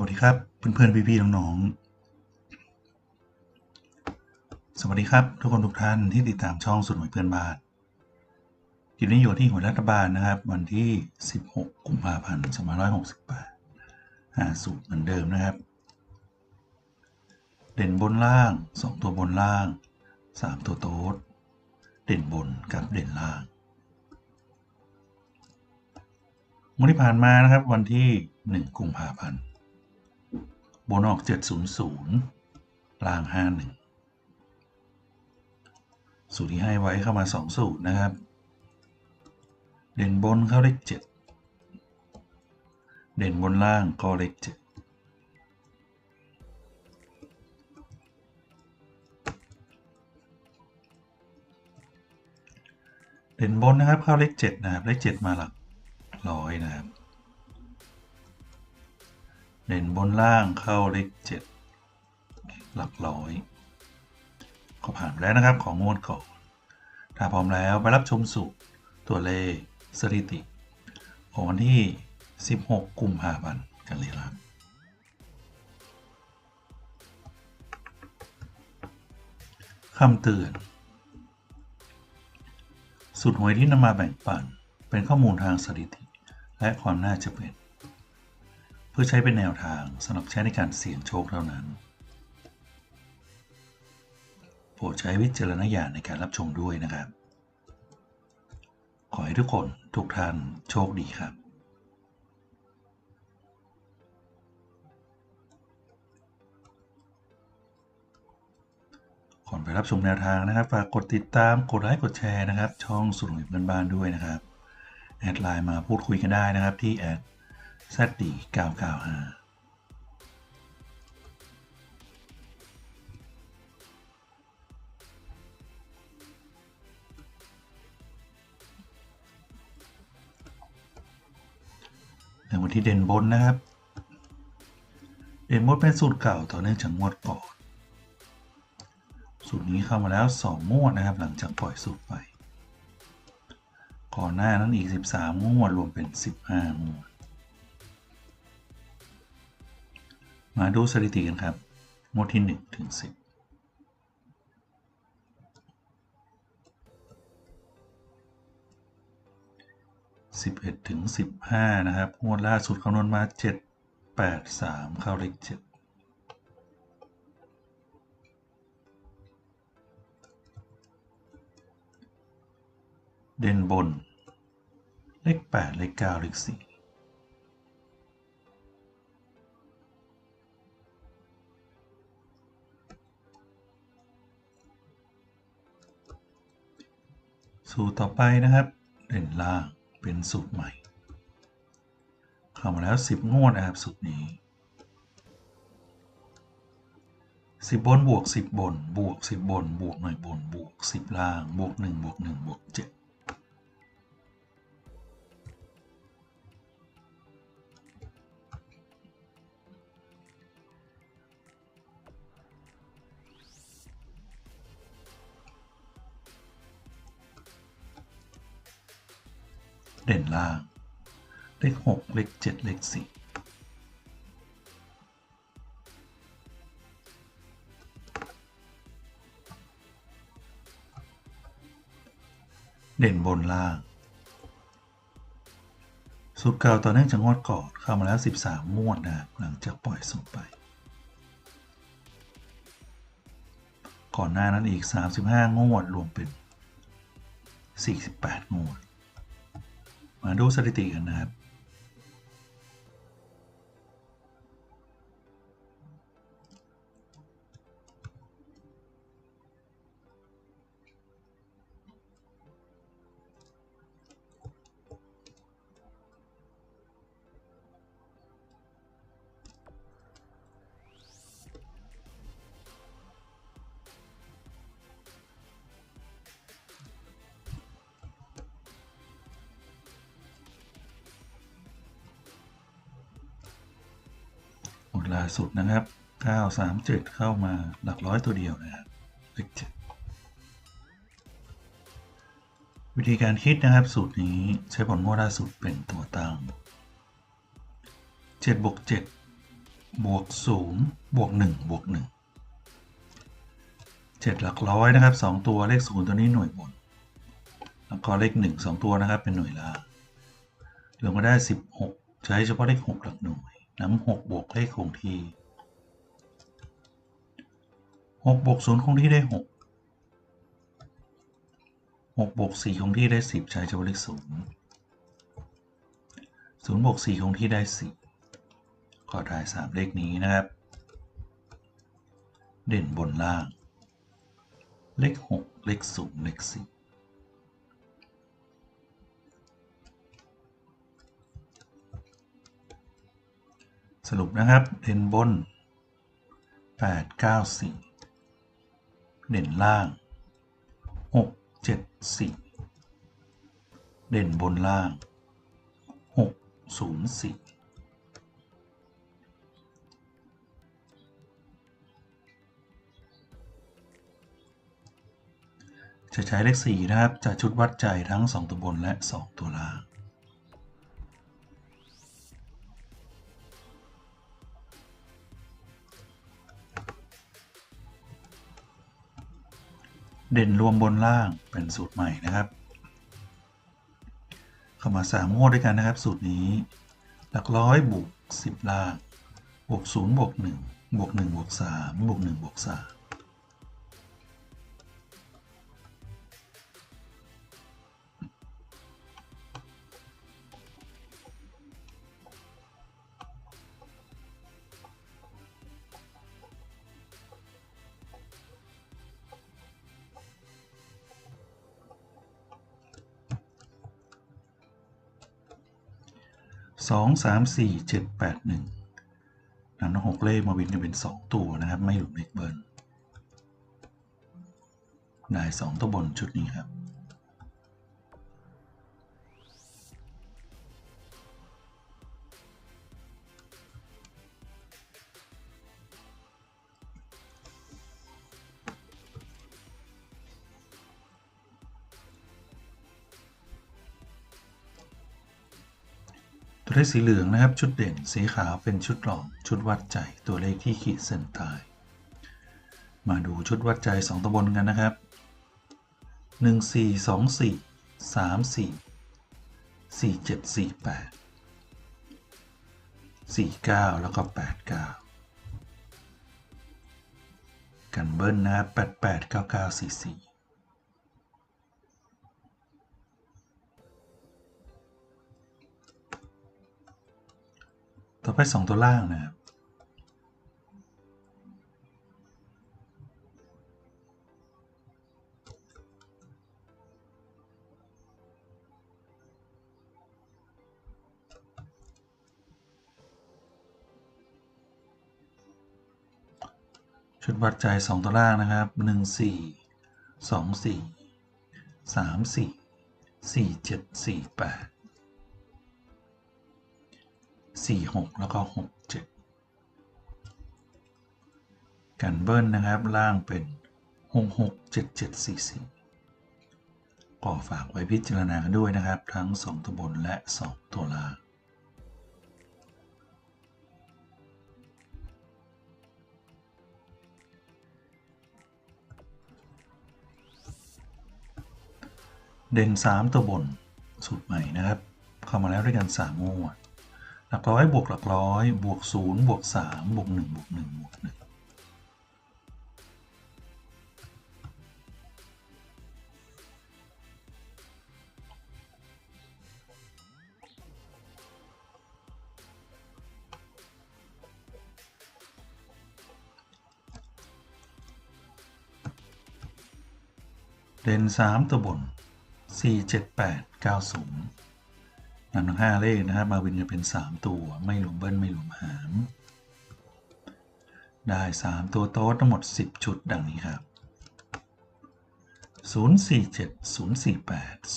วัสดีครับ เพื่อนๆพี่ๆน้องๆ สวัสดีครับ ทุกคนทุกท่านที่ติดตามช่องสุดหน่วยเพื่อนบ้านคลิปนี้อยู่ที่หัวรัฐบาลนะครับ วันที่ 16 กุมภาพันธ์2568หาสูตรเหมือนเดิมนะครับ เด่นบนล่าง 2 ตัวบนล่าง 3 ตัวโต๊ดเด่นบนกับเด่นล่างงวดที่ผ่านมานะครับวันที่ 1 กุมภาพันธ์ บนออก 700ล่าง 51 สูตรที่ให้ไว้เข้ามา 2 สูตรนะครับ เด่นบนเข้าเลข 7 เด่นบนล่างก็เลข 7เด่นบนนะครับเข้าเลข7นะครับเลข7มาหลักร้อยนะครับ เด่นบนล่างเข้าเลข7หลักร้อยก็ผ่านไปแล้วนะครับของงวดก่อนถ้าพร้อมแล้วไปรับชมสูตรตัวเลขสถิติ ของวันที่ 16 กุมภาพันธ์กันเลยครับคำเตือนสูตรหวยที่นำมาแบ่งปันเป็นข้อมูลทางสถิติ และความน่าจะเป็น พื่อใช้เป็นแนวทางสำหรับใช้ในการเสี่ยงโชคเท่านั้น โปรดใช้วิจารณญาณในการรับชมด้วยนะครับ ขอให้ทุกคนทุกท่านโชคดีครับก่อนไปรับชมแนวทางนะครับ ฝากกดติดตาม กดไลค์ กดแชร์นะครับ ช่องสุดหนุนเพื่อนบ้านด้วยนะครับ แอดไลน์มาพูดคุยกันได้นะครับที่แอด zd 995ในวันที่เด่นบนนะครับ เด่นบนเป็นสูตรเก่าต่อเนื่องจากงวดก่อน สูตรนี้เข้ามาแล้ว 2 งวดนะครับ หลังจากปล่อยสูตรไป ก่อนหน้านั้นอีก 13 งวดรวมเป็น 15 งวด มาดูสถิติกันครับงวดที่1ถึง10 11ถึง15นะครับงวดล่าสุดคำนวณมา7 8 3เข้าเลข7เด่นบน เลข8เลข9เลข4 สูตรต่อไปนะครับเด่นล่างเป็นสูตรใหม่ เข้ามาแล้ว 10 งวดนะครับสูตรนี้ 10 บนบวก 10 บน บวก 10 บน บวกหน่อยบน บวก 10 ล่าง บวก 1 บวก 1 บวก 7 เด่นล่าง เลข 6 เลข 7 เลข4เด่นบนล่าง สูตรเก่าต่อเนื่องจากงวดก่อนเข้ามาแล้ว 13งวดนะหลังจากปล่อยส่งไป ก่อนหน้านั้นอีก 35 งวดรวมเป็น 48 งวด มาดูสถิติกันนะครับ ล่าสุดนะครับ 937 เข้ามาหลักร้อยตัวเดียวนะครับเลขวิธีการคิดนะครับ สูตรนี้ใช้ผลงวดล่าสุดเป็นตัวตั้ง7บวก7บวกศูนย์บวกหนึ่งบวกหนึ่งเจ็ดหลักร้อยนะครับสองตัวเลขศูนย์ตัวนี้หน่วยบน แล้วก็เลขหนึ่งสองตัวนะครับเป็นหน่วยล่างรวมก็ได้สิบหกใช้เฉพาะเลขหกหลักหน่วย น้ำหกบวกเลขคงที่หกบวกศูนย์คงที่ได้หกหกบวกสี่คงที่ได้สิบใช้เฉพาะเลขศูนย์ศูนย์บวกสี่คงที่ได้สี่ก็ได้สามเลขนี้นะครับ เด่นบนล่าง เลขหกเลขศูนย์เลขสี่ สรุปนะครับ เด่นบน 8 9 4 เด่นล่าง 6 7 4 เด่นบนล่าง 6 0 4 จะใช้เลข 4 นะครับ จะชุดวัดใจทั้ง 2 ตัวบนและ 2 ตัวล่าง เด่นรวมบนล่างเป็นสูตรใหม่นะครับ เข้ามาสามงวดด้วยกันนะครับ สูตรนี้ หลักร้อยบวกสิบล่างบวกศูนย์บวกหนึ่งบวกหนึ่งบวกสามบวกหนึ่งบวกสามสองสามสี่เจ็ดแปดหนึ่งนำทั้งหกเลขมาวินกันเป็นสองตัวนะครับ ไม่หลุดเลขเบิร์นได้สองตัวบนชุดนี้ครับ ได้สีเหลืองนะครับ ชุดเด่น สีขาวเป็นชุดหลอก ชุดวัดใจ ตัวเลขที่ขีดเส้นตายมาดูชุดวัดใจ 2ตำบลกันนะครับ 1424 34 4748 49 แล้วก็ 89 กันเบิ้ลนะ889944 ต่อไป 2 ตัวล่างนะครับ ชุดวัดใจ 2 ตัวล่างนะครับ 1 4 2 4 3 4 4 7 4 8 4 6แล้วก็6 7กันเบิ้ลนะครับล่างเป็น6 6 7 7 4 4ก็ฝากไว้พิจารณาด้วยนะครับ ทั้ง 2 ตัวบนและ 2 ตัวล่างเด่น 3 ตัวบนสูตรใหม่นะครับ เข้ามาแล้วด้วยกัน3งวด หลักร้อยบวกหลักร้อยบวก0บวก3บวก1บวก1บวก1เด่น3ตัวบน4 7 8 9 0น นำทั้ง5เลขนะครับมาวินกันเป็น 3 ตัวไม่รวมเบิ้ลไม่รวมหาร ได้ 3 ตัวโต๊ดทั้งหมด 10 ชุดดังนี้ครับ 047 048 049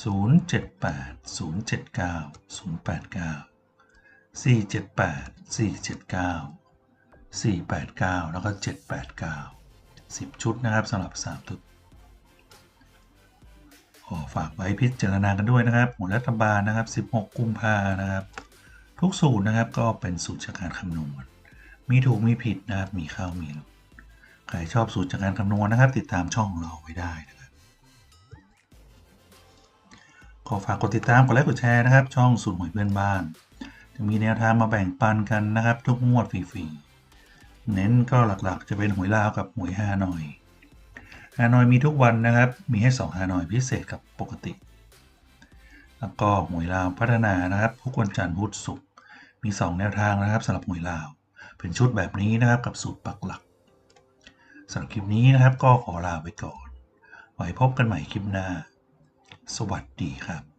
078 079 089 478 479 489 แล้วก็ 789 10 ชุดนะครับสำหรับ3ชุด ขอฝากไว้พิจารณากันด้วยนะครับหมวดรัฐบาลนะครับ 16 กุมภานะครับ ทุกสูตรนะครับก็เป็นสูตรจากการคำนวณ มีถูกมีผิดนะครับ มีเข้ามีหลุดใครชอบสูตรจากการคำนวณนะครับ ติดตามช่องเราไว้ได้นะครับขอฝากกดติดตามกดไลค์กดแชร์นะครับ ช่องสูตรหวยเพื่อนบ้าน จะมีแนวทางมาแบ่งปันกันนะครับ ทุกงวดฟรีๆเน้นก็หลักๆ จะเป็นหวยลาวกับหวยฮานอย ฮานอยมีทุกวันนะครับ มีให้2ฮานอยพิเศษกับปกติ แล้วก็หวยลาวพัฒนานะครับทุกวันจันทร์พุธศุกร์มี 2 แนวทางนะครับสำหรับหวยลาว เป็นชุดแบบนี้นะครับกับสูตรปักหลักสำหรับคลิปนี้นะครับก็ขอลาไปก่อน ไว้พบกันใหม่คลิปหน้า สวัสดีครับ